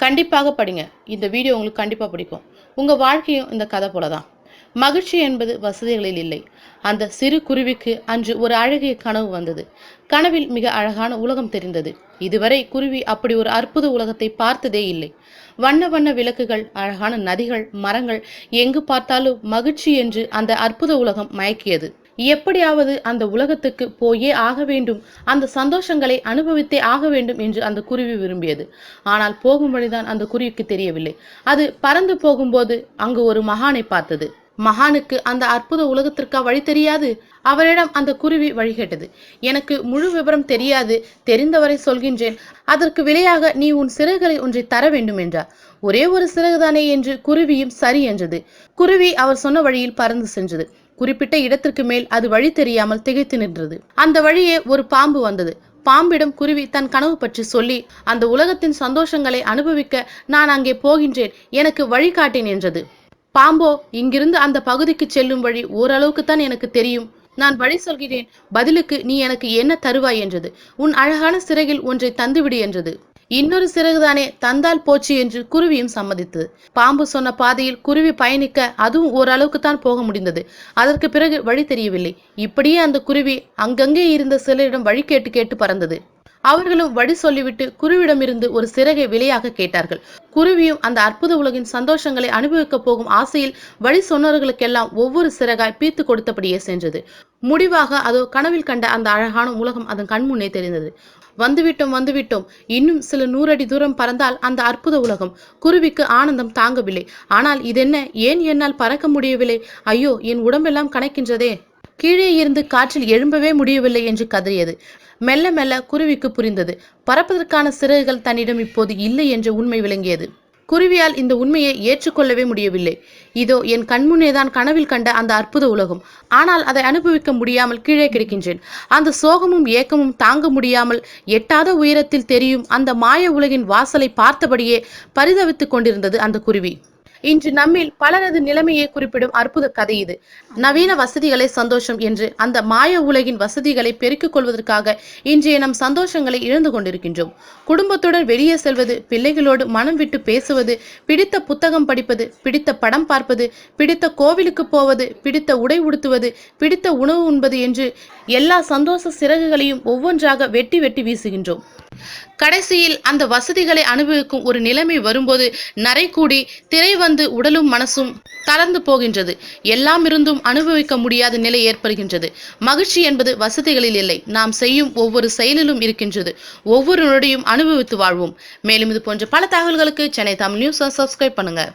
கண்டிப்பாக படிங்க. இந்த வீடியோ உங்களுக்கு கண்டிப்பாக பிடிக்கும். உங்கள் வாழ்க்கையும் இந்த கதை போல தான் மகிழ்ச்சி என்பது வசதிகளில் இல்லை. அந்த சிறு குருவிக்கு அன்று ஒரு அழகிய கனவு வந்தது. கனவில் மிக அழகான உலகம் தெரிந்தது. இதுவரை குருவி அப்படி ஒரு அற்புத உலகத்தை பார்த்ததே இல்லை. வண்ண வண்ண விளக்குகள் அழகான நதிகள் மரங்கள் எங்கு பார்த்தாலும் மகிழ்ச்சி என்று அந்த அற்புத உலகம் மயக்கியது. எப்படியாவது அந்த உலகத்துக்கு போயே ஆக வேண்டும். அந்த சந்தோஷங்களை அனுபவித்தே ஆக வேண்டும் என்று அந்த குருவி விரும்பியது. ஆனால் போகும் வழிதான் அந்த குருவிக்கு தெரியவில்லை. அது பறந்து போகும்போது அங்கு ஒரு மகானை பார்த்தது. மகானுக்கு அந்த அற்புத உலகத்திற்கா வழி தெரியாது? அவரிடம் அந்த குருவி வழி கேட்டது. எனக்கு முழு விவரம் தெரியாது தெரிந்தவரை சொல்கின்றேன். அதற்கு விலையாக நீ உன் சிறகுகளை ஒன்றை தர வேண்டும் என்றார். ஒரே ஒரு சிறகுதானே என்று குருவியும் சரி என்றது. குருவி அவர் சொன்ன வழியில் பறந்து சென்றது. குறிப்பிட்ட இடத்திற்கு மேல் அது வழி தெரியாமல் திகைத்து நின்றது. அந்த வழியே ஒரு பாம்பு வந்தது. பாம்பிடம் குருவி தன் கனவு பற்றி சொல்லி அந்த உலகத்தின் சந்தோஷங்களை அனுபவிக்க நான் அங்கே போகின்றேன் எனக்கு வழிகாட்டேன் என்றது பாம்போ இங்கிருந்து அந்த பகுதிக்கு செல்லும் வழி ஓரளவுக்கு தான் எனக்கு தெரியும். நான் வழி சொல்கிறேன் பதிலுக்கு நீ எனக்கு என்ன தருவாய் என்றது. உன் அழகான சிறகில் ஒன்றை தந்துவிடு என்றது. இன்னொரு சிறகுதானே தந்தால் போச்சு என்று குருவியும் சம்மதித்தது பாம்பு சொன்ன பாதையில் குருவி பயணிக்க அதுவும் ஓரளவுக்கு தான் போக முடிந்தது. அதற்கு பிறகு வழி தெரியவில்லை. இப்படியே அந்த குருவி அங்கங்கே இருந்த சிலரிடம் வழி கேட்டு கேட்டு பறந்தது. அவர்களும் வழி சொல்லிவிட்டு குருவிடமிருந்து ஒரு சிறகை விலையாக கேட்டார்கள். குருவியும் அந்த அற்புத உலகின் சந்தோஷங்களை அனுபவிக்க போகும் ஆசையில் வழி சொன்னவர்களுக்கெல்லாம் ஒவ்வொரு சிறகாய் பீத்து கொடுத்தபடியே சென்றது. முடிவாக அதோ கனவில் கண்ட அந்த அழகான உலகம் அதன் கண்முன்னே தெரிந்தது. வந்துவிட்டோம் வந்துவிட்டோம். இன்னும் சில நூறடி தூரம் பறந்தால் அந்த அற்புத உலகம். குருவிக்கு ஆனந்தம் தாங்கவில்லை. ஆனால் இதென்ன? ஏன் என்னால் பறக்க முடியவில்லை? ஐயோ என் உடம்பெல்லாம் கணக்கின்றதே கீழே இருந்து காற்றில் எழும்பவே முடியவில்லை என்று கதறியது. மெல்ல மெல்ல குருவிக்கு புரிந்தது. பறப்பதற்கான சிறகுகள் தன்னிடம் இப்போது இல்லை என்ற உண்மை விளங்கியது. குருவியால் இந்த உண்மையை ஏற்றுக்கொள்ளவே முடியவில்லை. இதோ என் கண்முன்னேதான் கனவில் கண்ட அந்த அற்புத உலகம். ஆனால் அதை அனுபவிக்க முடியாமல் கீழே கிடக்கின்றேன். அந்த சோகமும் ஏக்கமும் தாங்க முடியாமல் எட்டாத உயரத்தில் தெரியும் அந்த மாய உலகின் வாசலை பார்த்தபடியே பரிதவித்துக் கொண்டிருந்தது அந்த குருவி. இன்று நம்மில் பலரது நிலைமையை குறிப்பிடும் அற்புத கதை இது. நவீன வசதிகளை சந்தோஷம் என்று அந்த மாய உலகின் வசதிகளை பெருக்கிக் கொள்வதற்காக இன்றைய நம் சந்தோஷங்களை இழந்து கொண்டிருக்கின்றோம். குடும்பத்துடன் வெளியே செல்வது பிள்ளைகளோடு மனம் விட்டு பேசுவது பிடித்த புத்தகம் படிப்பது பிடித்த படம் பார்ப்பது பிடித்த கோவிலுக்கு போவது பிடித்த உடை உடுத்துவது பிடித்த உணவு உண்பது என்று எல்லா சந்தோஷ சிறகுகளையும் ஒவ்வொன்றாக வெட்டி வெட்டி வீசுகின்றோம். கடைசியில் அந்த வசதிகளை அனுபவிக்கும் ஒரு நிலைமை வரும்போது நரைக்கூடி திரை வந்து உடலும் மனசும் தளர்ந்து போகின்றது. எல்லாம் இருந்தும் அனுபவிக்க முடியாத நிலை ஏற்படுகின்றது. மகிழ்ச்சி என்பது வசதிகளில் இல்லை. நாம் செய்யும் ஒவ்வொரு செயலிலும் இருக்கின்றது. ஒவ்வொரு நொடியும் அனுபவித்து வாழ்வோம். மேலும் இது போன்ற பல தகவல்களுக்கு சென்னை தமிழ் நியூஸ் சப்ஸ்கிரைப் பண்ணுங்க.